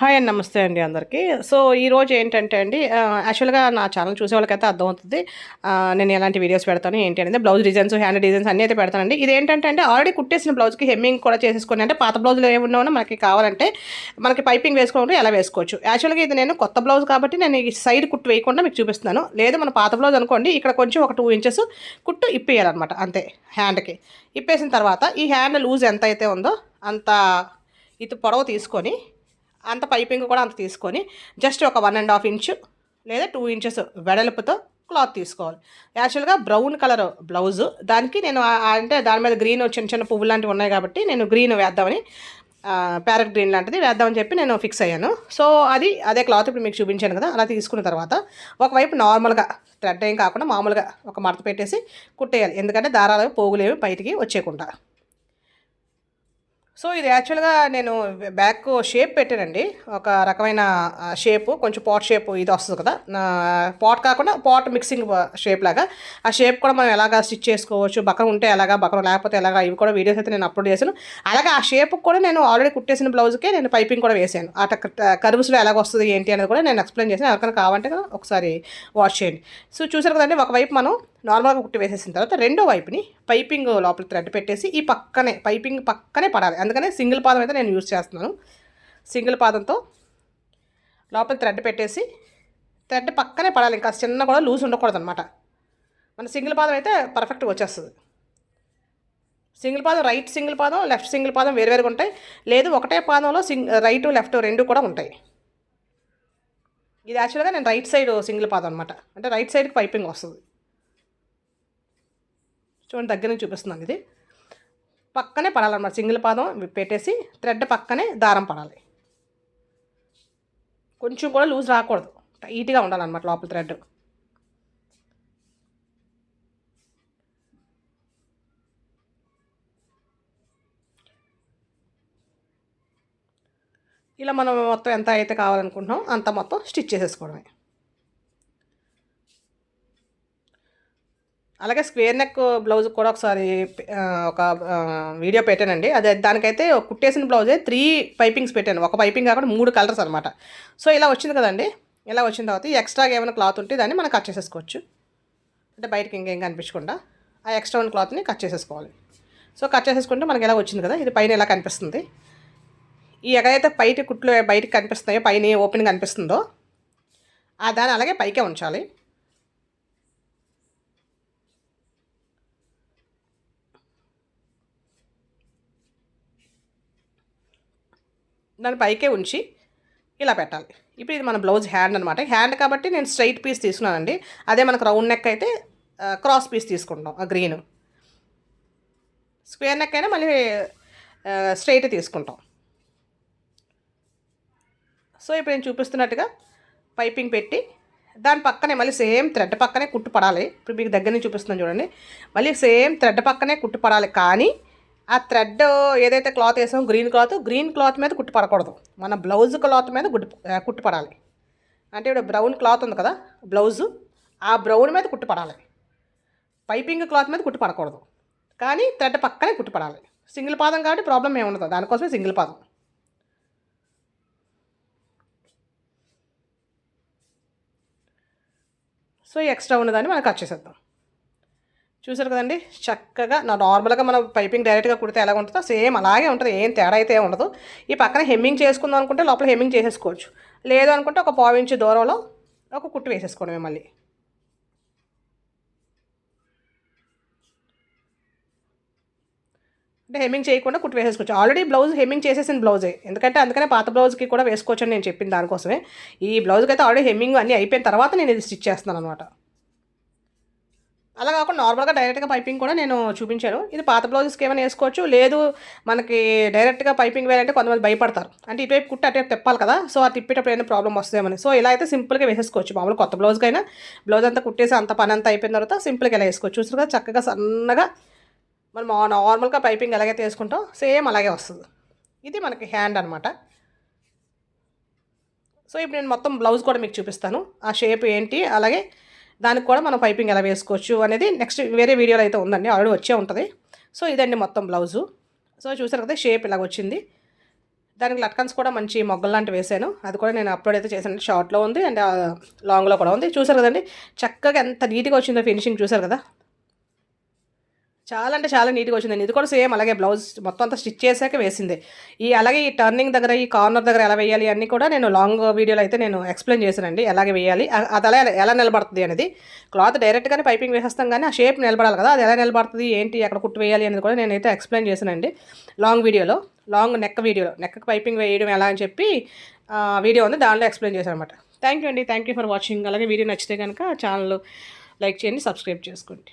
Hi అండి నమస్తే అండి అందరికీ. సో ఈరోజు ఏంటంటే అండి యాక్చువల్గా నా ఛానల్ చూసే వాళ్ళకైతే అర్థమవుతుంది నేను ఎలాంటి వీడియోస్ పెడతాను ఏంటి అనేది బ్లౌజ్ డిజైన్స్ హ్యాండ్ డిజైన్స్ అన్నీ అయితే పెడతానండి. ఇది ఏంటంటే అంటే ఆల్రెడీ కుట్టేసిన బ్లౌజ్కి హెమ్మింగ్ కూడా చేసేసుకుని అంటే పాత బ్లౌజ్లో ఏమున్నా మనకి కావాలంటే మనకి పైపింగ్ వేసుకోవాలంటే ఎలా వేసుకోవచ్చు. యాక్చువల్గా ఇది నేను కొత్త బ్లౌజ్ కాబట్టి నేను ఈ సైడ్ కుట్టు వేయకుండా మీకు చూపిస్తున్నాను. లేదు మన పాత బ్లౌజ్ అనుకోండి ఇక్కడ కొంచెం ఒక టూ ఇంచెస్ కుట్టు ఇప్పేయాలన్నమాట అంతే హ్యాండ్కి. ఇప్పేసిన తర్వాత ఈ హ్యాండ్ లూజ్ ఎంత అయితే ఉందో అంత ఇది పొడవు తీసుకొని అంత పైపింగ్ కూడా అంత తీసుకొని జస్ట్ ఒక వన్ అండ్ హాఫ్ ఇంచు లేదా టూ ఇంచెస్ వెడల్పుతో క్లాత్ తీసుకోవాలి. యాక్చువల్గా బ్రౌన్ కలర్ బ్లౌజు దానికి నేను అంటే దాని మీద గ్రీన్ చిన్న చిన్న పువ్వు లాంటివి ఉన్నాయి కాబట్టి నేను గ్రీన్ వేద్దామని ప్యారెట్ గ్రీన్ లాంటిది వేద్దామని చెప్పి నేను ఫిక్స్ అయ్యాను. సో అది అదే క్లాత్ ఇప్పుడు మీకు చూపించాను కదా అలా తీసుకున్న తర్వాత ఒకవైపు నార్మల్గా థ్రెడ్ ఏం కాకుండా మామూలుగా ఒక మడత పెట్టేసి కుట్టేయాలి. ఎందుకంటే దారాలు పోగులేవి బయటికి వచ్చేయకుండా. సో ఇది యాక్చువల్గా నేను బ్యాక్ షేప్ పెట్టానండి. ఒక రకమైన షేప్ కొంచెం పాట్ షేప్ ఇది వస్తుంది కదా. పాట్ కాకుండా పాట్ మిక్సింగ్ షేప్ లాగా. ఆ షేప్ కూడా మనం ఎలాగా స్టిచ్ చేసుకోవచ్చు బకరం ఉంటే ఎలాగా బకరం లేకపోతే ఎలాగా ఇవి కూడా వీడియోస్ అయితే నేను అప్లోడ్ చేశాను. అలాగే ఆ షేప్ కూడా నేను ఆల్రెడీ కుట్టేసిన బ్లౌజ్కే నేను పైపింగ్ కూడా వేసాను ఆ కర్వ్స్లో ఎలాగ వస్తుంది ఏంటి అనేది కూడా నేను ఎక్స్ప్లెయిన్ చేశాను. ఎవరికైనా కావాలంటే ఒకసారి వాచ్ చేయండి. సో చూసారు కదండి ఒకవైపు మనం నార్మల్గా కుట్టి వేసేసిన తర్వాత రెండో వైపుని పైపింగ్ లోపల థ్రెడ్ పెట్టేసి ఈ పక్కనే పైపింగ్ పక్కనే పడాలి. అందుకనే సింగిల్ పాదం అయితే నేను యూజ్ చేస్తున్నాను. సింగిల్ పాదంతో లోపల థ్రెడ్ పెట్టేసి థ్రెడ్ పక్కనే పడాలి. ఇంకా చిన్న కూడా లూజ్ ఉండకూడదు అనమాట మన సింగిల్ పాదం అయితే పర్ఫెక్ట్గా వచ్చేస్తుంది. సింగిల్ పాదం రైట్ సింగిల్ పాదం లెఫ్ట్ సింగిల్ పాదం వేరువేరుగా ఉంటాయి. లేదు ఒకటే పాదంలో సింగ్ రైట్ లెఫ్ట్ రెండు కూడా ఉంటాయి. ఇది యాక్చువల్గా నేను రైట్ సైడ్ సింగిల్ పాదం అనమాట అంటే రైట్ సైడ్కి పైపింగ్ వస్తుంది. చూడండి దగ్గర నుంచి చూపిస్తున్నాను ఇది. పక్కనే పడాలన్నమాట సింగిల్ పాదం పెట్టేసి థ్రెడ్ పక్కనే దారం పడాలి. కొంచెం కూడా లూజ్ రాకూడదు టైట్గా ఉండాలన్నమాట లోపల థ్రెడ్. ఇలా మనం మొత్తం ఎంత అయితే కావాలనుకుంటున్నాం అంత మొత్తం స్టిచ్ చేసేసుకోవడమే. అలాగే స్క్వేర్ నెక్ బ్లౌజ్ కూడా ఒకసారి ఒక వీడియో పెట్టానండి. అదే దానికైతే ఒక కుట్టేసిన బ్లౌజే త్రీ పైపింగ్స్ పెట్టాను. ఒక పైపింగ్ కాకుండా మూడు కలర్స్ అనమాట సో ఇలా వచ్చింది కదండి. ఇలా వచ్చిన తర్వాత ఎక్స్ట్రాగా ఏమైనా క్లాత్ ఉంటే దాన్ని మనం కట్ చేసేసుకోవచ్చు. అంటే బయటకి ఇంకేం కనిపించకుండా ఆ ఎక్స్ట్రా ఉన్న క్లాత్ని కట్ చేసేసుకోవాలి. సో కట్ చేసేసుకుంటే మనకి ఎలా వచ్చింది కదా. ఇది పైన ఎలా కనిపిస్తుంది. ఈ ఎక్కడైతే బయట కుట్లు బయటకు కనిపిస్తున్నాయో పైన ఓపెన్ కనిపిస్తుందో ఆ దాన్ని అలాగే పైకే ఉంచాలి. దాన్ని పైకే ఉంచి ఇలా పెట్టాలి. ఇప్పుడు ఇది మన బ్లౌజ్ హ్యాండ్ అనమాట హ్యాండ్ కాబట్టి నేను స్ట్రైట్ పీస్ తీసుకున్నానండి. అదే మనకు రౌండ్ నెక్ అయితే క్రాస్ పీస్ తీసుకుంటాం ఆ గ్రీన్. స్క్వేర్ నెక్ అయినా మళ్ళీ స్ట్రైట్ తీసుకుంటాం. సో ఇప్పుడు నేను చూపిస్తున్నట్టుగా పైపింగ్ పెట్టి దాని పక్కనే మళ్ళీ సేమ్ థ్రెడ్ పక్కనే కుట్టు పడాలి. ఇప్పుడు మీకు దగ్గర నుంచి చూపిస్తున్నాను చూడండి. మళ్ళీ సేమ్ థ్రెడ్ పక్కనే కుట్టు పడాలి. కానీ ఆ థ్రెడ్ ఏదైతే క్లాత్ వేసామో గ్రీన్ క్లాత్ గ్రీన్ క్లాత్ మీద కుట్టు పడకూడదు. మన బ్లౌజ్ క్లాత్ మీద గుట్టు కుట్టు పడాలి. అంటే ఇప్పుడు బ్రౌన్ క్లాత్ ఉంది కదా బ్లౌజు ఆ బ్రౌన్ మీద కుట్టు పడాలి. పైపింగ్ క్లాత్ మీద కుట్టు పడకూడదు. కానీ థ్రెడ్ పక్కనే కుట్టు పడాలి. సింగిల్ పాదం కాబట్టి ప్రాబ్లం ఏమి ఉండదు. దానికోసమే సింగిల్ పాదం. సో ఎక్స్ట్రా ఉన్నదాన్ని మనం కట్ చేసేద్దాం. చూసారు కదండి? చక్కగా నా నార్మల్గా మనం పైపింగ్ డైరెక్ట్గా కుడితే ఎలా ఉంటుందో సేమ్ అలాగే ఉంటుంది. ఏం తేడా అయితే ఉండదు. ఈ పక్కన హెమ్మింగ్ చేసుకుందాం అనుకుంటే లోపల హెమ్మింగ్ చేసేసుకోవచ్చు. లేదు అనుకుంటే ఒక పావు ఇంచు దూరంలో ఒక కుట్టు వేసేసుకోవడమే మళ్ళీ అంటే హెమ్మింగ్ చేయకుండా కుట్టు వేసేసుకోవచ్చు. ఆల్రెడీ బ్లౌజ్ హెమ్మింగ్ చేసేసిన బ్లౌజే. ఎందుకంటే అందుకనే పాత బ్లౌజ్కి కూడా వేసుకోవచ్చు అని నేను చెప్పిన దానికోసమే. ఈ బ్లౌజ్కి అయితే ఆల్రెడీ హెమ్మింగ్ అన్నీ అయిపోయిన తర్వాత నేను ఇది స్టిచ్ చేస్తున్నాను అనమాట అలా కాకుండా నార్మల్గా డైరెక్ట్గా పైపింగ్ కూడా నేను చూపించాను. ఇది పాత బ్లౌజెస్కి ఏమైనా వేసుకోవచ్చు లేదు మనకి డైరెక్ట్గా పైపింగ్ వేయాలంటే కొంతమంది భయపడతారు. అంటే ఇటువైపు కుట్టి అటువైపు తిప్పాలి కదా సో ఆ తిప్పేటప్పుడు ఏమైనా ప్రాబ్లం వస్తుందేమని సో ఇలా అయితే సింపుల్గా వేసేసుకోవచ్చు. మామూలు కొత్త బ్లౌజ్కైనా బ్లౌజ్ అంతా కుట్టేసి అంత పని అంతా అయిపోయిన తర్వాత సింపుల్గా ఇలా వేసుకోవచ్చు. చూసారు కదా చక్కగా సన్నగా మనం నార్మల్గా పైపింగ్ ఎలాగైతే వేసుకుంటాం సేమ్ అలాగే వస్తుంది. ఇది మనకి హ్యాండ్ అనమాట సో ఇప్పుడు నేను మొత్తం బ్లౌజ్ కూడా మీకు చూపిస్తాను. ఆ షేప్ ఏంటి అలాగే దానికి కూడా మనం పైపింగ్ ఎలా వేసుకోవచ్చు అనేది నెక్స్ట్ వేరే వీడియోలో అయితే ఉందండి. ఆల్రెడీ వచ్చే ఉంటుంది. సో ఇదండి మొత్తం బ్లౌజు. సో చూసారు కదా షేప్ ఇలాగ వచ్చింది. దానికి లట్కన్స్ కూడా మంచి మొగ్గలు లాంటివి వేసాను. అది కూడా నేను అప్లోడ్ అయితే చేశాను. షార్ట్లో ఉంది అండ్ లాంగ్లో కూడా ఉంది. చూసారు కదండి చక్కగా ఎంత నీట్గా వచ్చిందో ఫినిషింగ్ చూసారు కదా. చాలా అంటే చాలా నీట్గా వచ్చిందండి. ఇది కూడా సేమ్ అలాగే బ్లౌజ్ మొత్తం అంతా స్టిచ్ చేశాక వేసింది. ఈ అలాగే ఈ టర్నింగ్ దగ్గర ఈ కార్నర్ దగ్గర ఎలా వేయాలి అన్నీ కూడా నేను లాంగ్ వీడియోలో అయితే నేను ఎక్స్ప్లెయిన్ చేశానండి. ఎలాగే వేయాలి అది అలా ఎలా నిలబడుతుంది అనేది. క్లాత్ డైరెక్ట్గానే పైపింగ్ వేసేస్తాం కానీ ఆ షేప్ నిలబడాలి కదా అది ఎలా నిలబడుతుంది ఏంటి ఎక్కడ కుట్టు వేయాలి అనేది కూడా నేనైతే ఎక్స్ప్లెయిన్ చేశానండి. లాంగ్ వీడియోలో లాంగ్ నెక్ వీడియోలో నెక్ పైపింగ్ వేయడం ఎలా అని చెప్పి వీడియో ఉంది దానిలో ఎక్స్ప్లెయిన్ చేశాను అనమాట థ్యాంక్ యూ అండి. థ్యాంక్ యూ ఫర్ వాచింగ్ అలాగే వీడియో నచ్చితే కనుక ఛానల్ లైక్ చేయండి సబ్స్క్రైబ్ చేసుకోండి.